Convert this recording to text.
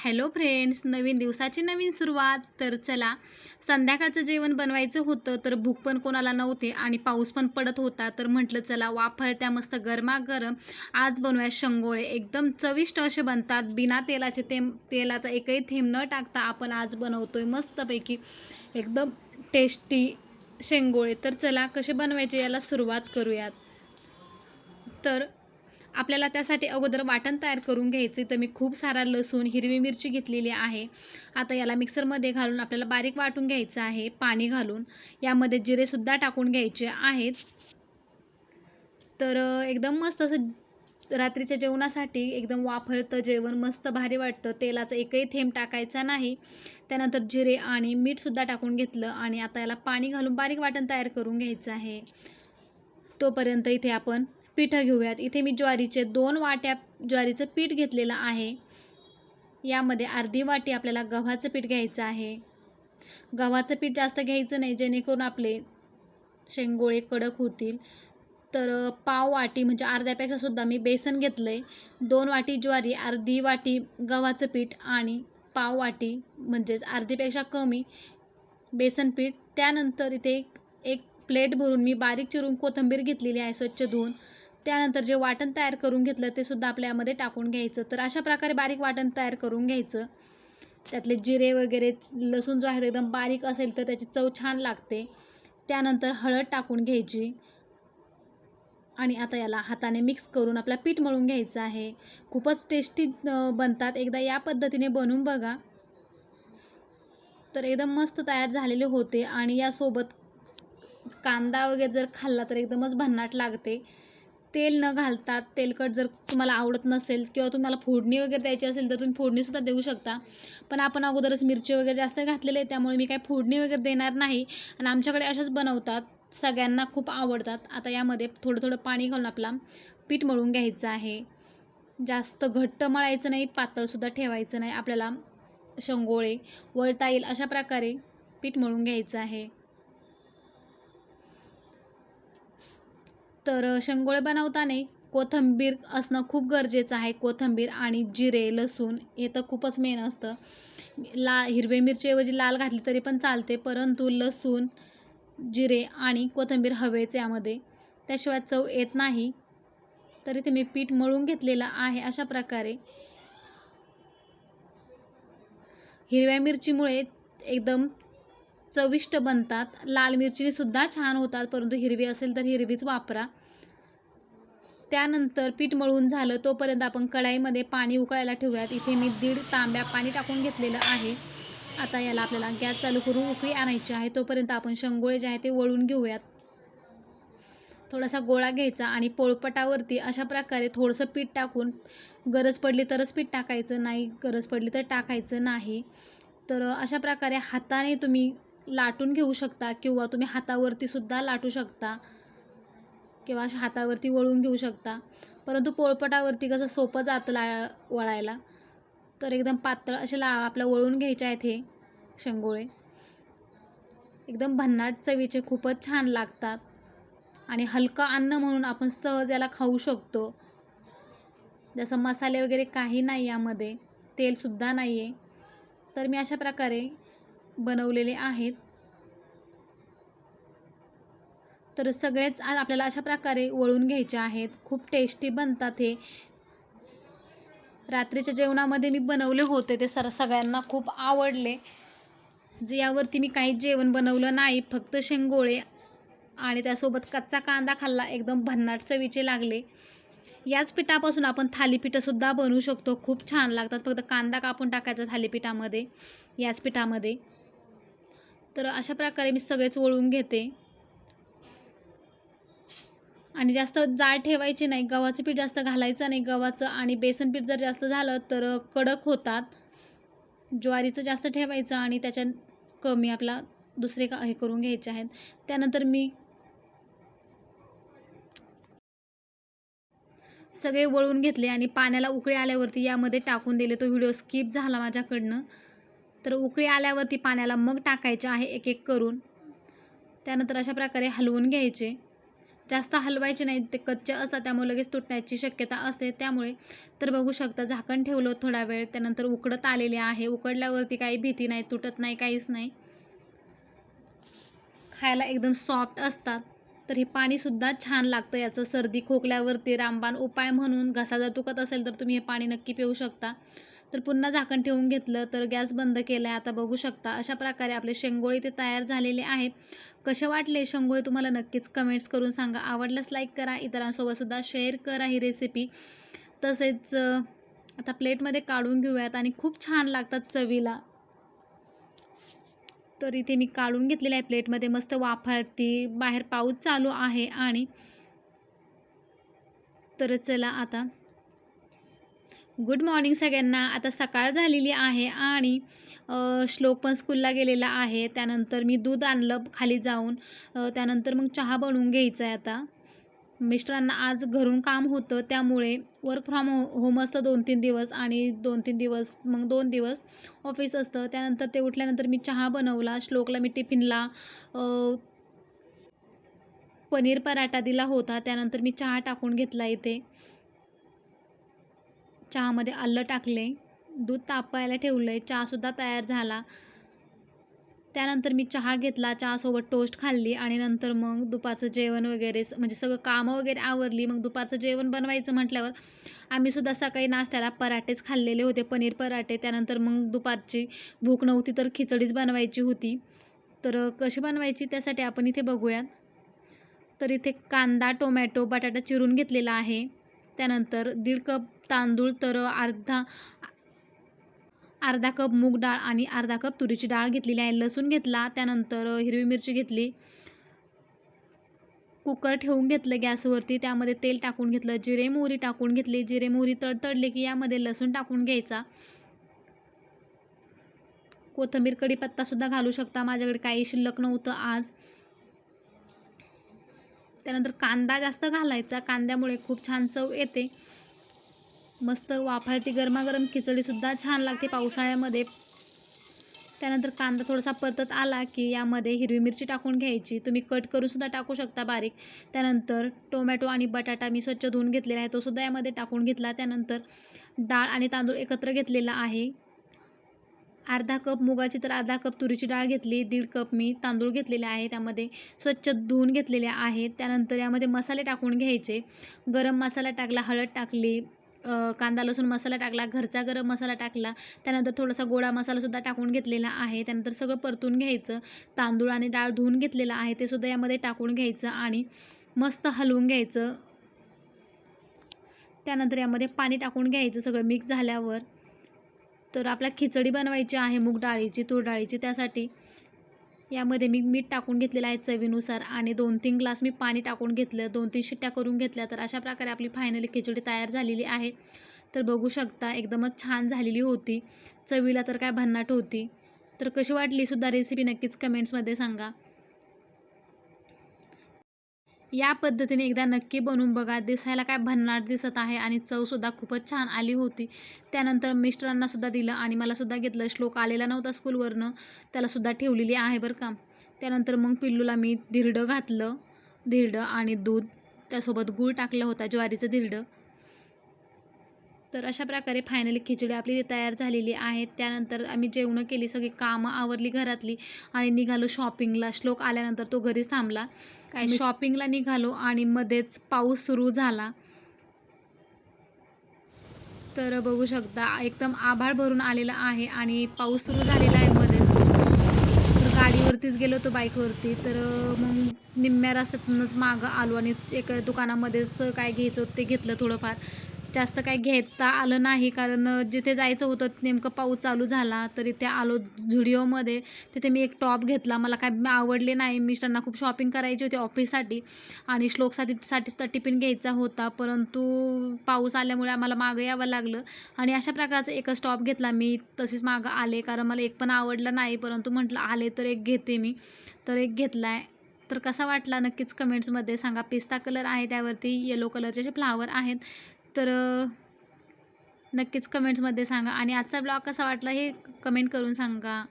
Hello friends नवीन दिवसाची नवीन सुरुवात. तर चला संध्याकाळचं जेवण बनवायचं होतं तर भूक पण कोणाला नव्हते आणि पाऊस पण पडत होता. तर म्हटलं चला वाफळत्या मस्त गरमागरम आज बनवूया शंगोळे. एकदम चविष्ट असे बनतात. बिना तेलाचे ते तेलाचा एकही थेंब न टाकता आपण आज बनवतोय मस्तपैकी. एकदम टेस्टी शेंगोळे. तर चला कसे बनवायचे याला सुरुवात करूयात. तर आपल्याला त्यासाठी अगोदर वाटण तयार करून घ्यायचे. तर मी खूप सारा लसूण हिरवी मिरची घेतलेली आहे. आता याला मिक्सरमध्ये घालून आपल्याला बारीक वाटून घ्यायचं आहे पाणी घालून. यामध्ये जिरेसुद्धा टाकून घ्यायचे आहेत. तर एकदम मस्त असं रात्रीच्या जेवणासाठी एकदम वाफळतं जेवण मस्त भारी वाटतं. तेलाचा एकही थेंब टाकायचा नाही. त्यानंतर जिरे आणि मीठसुद्धा टाकून घेतलं आणि आता याला पाणी घालून बारीक वाटण तयार करून घ्यायचं आहे. तोपर्यंत इथे आपण पिठं घेऊयात. इथे मी ज्वारीचे दोन वाट्या ज्वारीचं पीठ घेतलेलं आहे. यामध्ये अर्धी वाटी आपल्याला गव्हाचं पीठ घ्यायचं आहे. गव्हाचं पीठ जास्त घ्यायचं नाही जेणेकरून आपले शेंगोळे कडक होतील. तर पाव वाटी म्हणजे अर्ध्यापेक्षा सुद्धा मी बेसन घेतलं आहे दोन वाटी ज्वारी अर्धी वाटी गव्हाचं पीठ आणि पाव वाटी म्हणजेच अर्धीपेक्षा कमी बेसन पीठ. त्यानंतर इथे एक एक प्लेट भरून मी बारीक चिरून कोथिंबीर घेतलेली आहे स्वच्छ धुवून. त्यानंतर जे वाटण तयार करून घेतलं ते सुद्धा आपल्या यामध्ये टाकून घ्यायचं. तर अशा प्रकारे बारीक वाटण तयार करून घ्यायचं. त्यातले जिरे वगैरे लसूण जो आहे तो एकदम बारीक असेल तर त्याची चव छान लागते. त्यानंतर हळद टाकून घ्यायची. आणि आता याला हाताने मिक्स करून आपला पीठ मळून घ्यायचं आहे. खूपच टेस्टी बनतात. एकदा या पद्धतीने बनवून बघा. तर एकदम मस्त तयार झालेले होते. आणि यासोबत कांदा वगैरे जर खाल्ला तर एकदमच भन्नाट लागते. तेल न घालतात तेलकट जर तुम्हाला आवडत नसेल किंवा तुम्हाला फोडणी वगैरे द्यायची असेल तर तुम्ही फोडणीसुद्धा देऊ शकता. पण आपण अगोदरच मिरची वगैरे जास्त घातलेले आहे त्यामुळे मी काही फोडणी वगैरे देणार नाही. आणि आमच्याकडे अशाच बनवतात सगळ्यांना खूप आवडतात. आता यामध्ये थोडं थोडं पाणी घालून आपला पीठ मळून घ्यायचं आहे. जास्त घट्ट मळायचं नाही पातळसुद्धा ठेवायचं नाही आपल्याला शंगोळे वळता येईल अशा प्रकारे पीठ मळून घ्यायचं आहे. तर शेंगोळे बनवताना कोथिंबीर असणं खूप गरजेचं आहे. कोथिंबीर आणि जिरे लसूण हे तर खूपच मेन असतं. ला हिरवे मिरचीऐवजी लाल घातली तरी पण चालते. परंतु लसूण जिरे आणि कोथिंबीर हवेच यामध्ये. त्याशिवाय चव येत नाही. तर इथे मी पीठ मळून घेतलेलं आहे अशा प्रकारे. हिरव्या मिरचीमुळे एकदम चविष्ट बनतात. लाल मिरचीने सुद्धा छान होतात परंतु हिरवी असेल तर हिरवीच वापरा. त्यानंतर पीठ मळून झालं तोपर्यंत आपण कढाईमध्ये पाणी उकळायला ठेवूयात. इथे मी दीड तांब्या पाणी टाकून घेतलेलं आहे. आता याला आपल्याला गॅस चालू करून उकळी आणायची आहे. तोपर्यंत आपण शंगोळे जे आहे ते वळून घेऊयात. थोडासा गोळा घ्यायचा आणि पोळपटावरती अशा प्रकारे थोडंसं पीठ टाकून गरज पडली तरच पीठ टाकायचं नाही गरज पडली तर टाकायचं नाही. तर अशा प्रकारे हाताने तुम्ही लाटून घेऊ शकता किंवा तुम्ही हातावरती सुद्धा लाटू शकता किंवा अशा हातावरती वळून घेऊ शकता. परंतु पोळपटावरती कसं सोपं जातं ला वळायला. तर एकदम पातळ असे ला आपलं वळून घ्यायचे आहेत हे शेंगोळे. एकदम भन्नाट चवीचे खूपच छान लागतात. आणि हलकं अन्न म्हणून आपण सहज याला खाऊ शकतो. जसं मसाले वगैरे काही नाही यामध्ये. तेलसुद्धा नाही आहे तर मी अशा प्रकारे बनवलेले आहेत. तर सगळेच आपल्याला अशा प्रकारे वळून घ्यायचे आहेत. खूप टेस्टी बनतात हे. रात्रीच्या जेवणामध्ये मी बनवले होते ते सर सगळ्यांना खूप आवडले. जे यावरती मी काही जेवण बनवलं नाही फक्त शेंगोळे आणि त्यासोबत कच्चा कांदा खाल्ला एकदम भन्नाट चवीचे लागले. याच पिठापासून आपण थालीपीठंसुद्धा बनवू शकतो. खूप छान लागतात. फक्त कांदा कापून टाकायचा थालीपीठामध्ये याच पिठामध्ये. तर अशा प्रकारे मी सगळेच वळून घेते. आणि जास्त जाड ठेवायची नाही. गव्हाचं पीठ जास्त घालायचं नाही. गव्हाचं आणि बेसन पीठ जर जास्त झालं तर कडक होतात. ज्वारीचं जास्त ठेवायचं आणि त्याच्या कमी आपला दुसरे का हे करून घ्यायचे आहेत. त्यानंतर मी सगळे वळून घेतले आणि पाण्याला उकळी आल्यावरती यामध्ये टाकून दिले. तो व्हिडिओ स्किप झाला माझ्याकडनं. तर उकळी आल्यावरती पाण्याला मग टाकायचे आहे एक एक करून. त्यानंतर अशा प्रकारे हलवून घ्यायचे. जास्त हलवायचे नाही ते कच्चे असतात त्यामुळे लगेच तुटण्याची शक्यता असते. त्यामुळे तर बघू शकता झाकण ठेवलं थोडा वेळ त्यानंतर उकडत आलेले आहे. उकडल्यावरती काही भीती नाही तुटत नाही काहीच नाही. खायला एकदम सॉफ्ट असतात. तर हे पाणीसुद्धा छान लागतं याचं. सर्दी खोकल्यावरती रामबाण उपाय म्हणून घसा जर दुखत असेल तर तुम्ही हे पाणी नक्की पिऊ शकता. तर पुन्हा झाकण ठेवून घेतलं तर गॅस बंद केला आहे आता बघू शकता. अशा प्रकारे आपले शेंगोळे ते तयार झालेले आहे कसे वाटले शेंगोळे तुम्हाला नक्कीच कमेंट्स करून सांगा. आवडल्यास लाईक करा इतरांसोबतसुद्धा शेअर करा ही रेसिपी तसेच आता प्लेटमध्ये काढून घेऊयात आणि खूप छान लागतात चवीला. तर इथे मी काढून घेतलेलं आहे प्लेटमध्ये मस्त वाफाळती बाहेर पाऊस चालू आहे आणि तर चला आता गुड मॉर्निंग सगळ्यांना. आता सकाळ झालेली आहे आणि श्लोक पण स्कूलला गेलेला आहे. त्यानंतर मी दूध आणलं खाली जाऊन. त्यानंतर मग चहा बनवून घ्यायचा आहे आता. मिस्टरांना आज घरून काम होतं त्यामुळे वर्क फ्रॉम हो होम असतं दोन तीन दिवस आणि दोन तीन दिवस मग दोन दिवस ऑफिस असतं. त्यानंतर ते उठल्यानंतर मी चहा बनवला श्लोकला मी टिफिनला पनीर पराठा दिला होता. त्यानंतर मी चहा टाकून घेतला इथे. चहामध्ये आलं टाकले दूध तापायला ठेवलं आहे चहासुद्धा तयार झाला. त्यानंतर मी चहा घेतला. चहासोबत टोस्ट खाल्ली आणि नंतर मग दुपारचं जेवण वगैरे म्हणजे सगळं कामं वगैरे आवरली. मग दुपारचं जेवण बनवायचं म्हटल्यावर आम्हीसुद्धा सकाळी नाश्त्याला पराठेच खाल्लेले होते. पनीर पराठे. त्यानंतर मग दुपारची भूक नव्हती तर खिचडीच बनवायची होती. तर कशी बनवायची त्यासाठी आपण इथे बघूयात. तर इथे कांदा टोमॅटो बटाटा चिरून घेतलेला आहे. त्यानंतर दीड कप तांदूळ तर अर्धा अर्धा कप मूग डाळ आणि अर्धा कप तुरीची डाळ घेतलेली आहे. लसूण घेतला त्यानंतर हिरवी मिरची घेतली. कुकर ठेवून घेतलं गॅसवरती. त्यामध्ये तेल टाकून घेतलं जिरे मोहरी टाकून घेतली. जिरे मोहरी तडतडले की यामध्ये लसूण टाकून घ्यायचा. कोथिंबीर कढीपत्तासुद्धा घालू शकता. माझ्याकडे काही शिल्लक नव्हतं आज. त्यानंतर कांदा जास्त घालायचा. कांद्यामुळे खूप छान चव येते. मस्त वाफाळती गरमागरम खिचडीसुद्धा छान लागते पावसाळ्यामध्ये. त्यानंतर कांदा थोडासा परतत आला की यामध्ये हिरवी मिरची टाकून घ्यायची. तुम्ही कट करूनसुद्धा टाकू शकता बारीक. त्यानंतर टोमॅटो आणि बटाटा मी स्वच्छ धुवून घेतलेला आहे. तोसुद्धा यामध्ये टाकून घेतला. त्यानंतर डाळ आणि तांदूळ एकत्र घेतलेला आहे. अर्धा कप मुगाची तर अर्धा कप तुरीची डाळ घेतली. दीड कप मी तांदूळ घेतलेले आहे. त्यामध्ये स्वच्छ धुवून घेतलेले आहेत त्यानंतर यामध्ये मसाले टाकून घ्यायचे. गरम मसाला टाकला हळद टाकली कांदा लसूण मसाला टाकला घरचा गरम मसाला टाकला त्यानंतर थोडासा गोडा मसालासुद्धा टाकून घेतलेला आहे. त्यानंतर सगळं परतून घ्यायचं तांदूळ आणि डाळ धुवून घेतलेलं आहे ते सुद्धा यामध्ये टाकून घ्यायचं आणि मस्त हलवून घ्यायचं. त्यानंतर यामध्ये पाणी टाकून घ्यायचं सगळं मिक्स झाल्यावर. तर आपला खिचडी बनवायची आहे मूग डाळीची तूर डाळीची त्यासाठी यामध्ये मी मीठ टाकून घेतलेलं आहे चवीनुसार आणि दोन तीन ग्लास मी पाणी टाकून घेतलं. दोन तीन शिट्ट्या करून घेतल्या. तर अशा प्रकारे आपली फायनली खिचडी तयार झालेली आहे. तर बघू शकता एकदमच छान झालेली होती. चवीला तर काय भन्नाट होती. तर कशी वाटली सुद्धा रेसिपी नक्कीच कमेंट्समध्ये सांगा. या पद्धतीने एकदा नक्की बनवून बघा. दिसायला काय भन्नाट दिसत आहे आणि चवसुद्धा खूपच छान आली होती. त्यानंतर मिस्टरांनासुद्धा दिलं आणि मला सुद्धा घेतलं. श्लोक आलेला नव्हता स्कूलवरनं. त्यालासुद्धा ठेवलेली आहे बरं का. त्यानंतर मग पिल्लूला मी धिरडं घातलं. धिरडं आणि दूध. त्यासोबत गूळ टाकलं होता ज्वारीचं धिरडं. तर अशा प्रकारे फायनली खिचडी आपली तयार झालेली आहे. त्यानंतर आम्ही जेवणं केली सगळी कामं आवरली घरातली आणि निघालो शॉपिंगला श्लोक आल्यानंतर तो घरीच थांबला. काय शॉपिंगला निघालो आणि मध्येच पाऊस सुरू झाला. तर बघू शकता एकदम आभाळ भरून आलेला आहे आणि पाऊस सुरू झालेला आहे मध्ये तर गाडीवरतीच गेलो होतो बाईकवरती. तर मग निम्म्या रस्त्यातूनच मागं आलो आणि एक दुकानामध्येच काय घ्यायचं होतं ते घेतलं थोडंफार. जास्त काय घेता आलं नाही. कारण जिथे जायचं होतं नेमकं पाऊस चालू झाला तर इथे आलो झुडिओमध्ये. तिथे मी एक टॉप घेतला. मला काय आवडले नाही. मिस्टरांना खूप शॉपिंग करायची होती ऑफिससाठी. आणि श्लोकसाठी साठी सुद्धा टिफिन घ्यायचा होता. परंतु पाऊस आल्यामुळे आम्हाला मागं यावं लागलं. आणि अशा प्रकारचा एकच टॉप घेतला मी. तसेच मागं आले. कारण मला एक पण आवडलं नाही. परंतु म्हटलं आले तर एक घेते मी. तर एक घेतला आहे तर कसा वाटला? नक्कीच कमेंट्समध्ये सांगा. पिस्ता कलर आहे त्यावरती. येलो कलरचे जे फ्लावर आहेत तर नक्कीच कमेंट्समध्ये सांगा. आणि आजचा ब्लॉग कसा वाटला हे कमेंट करून सांगा.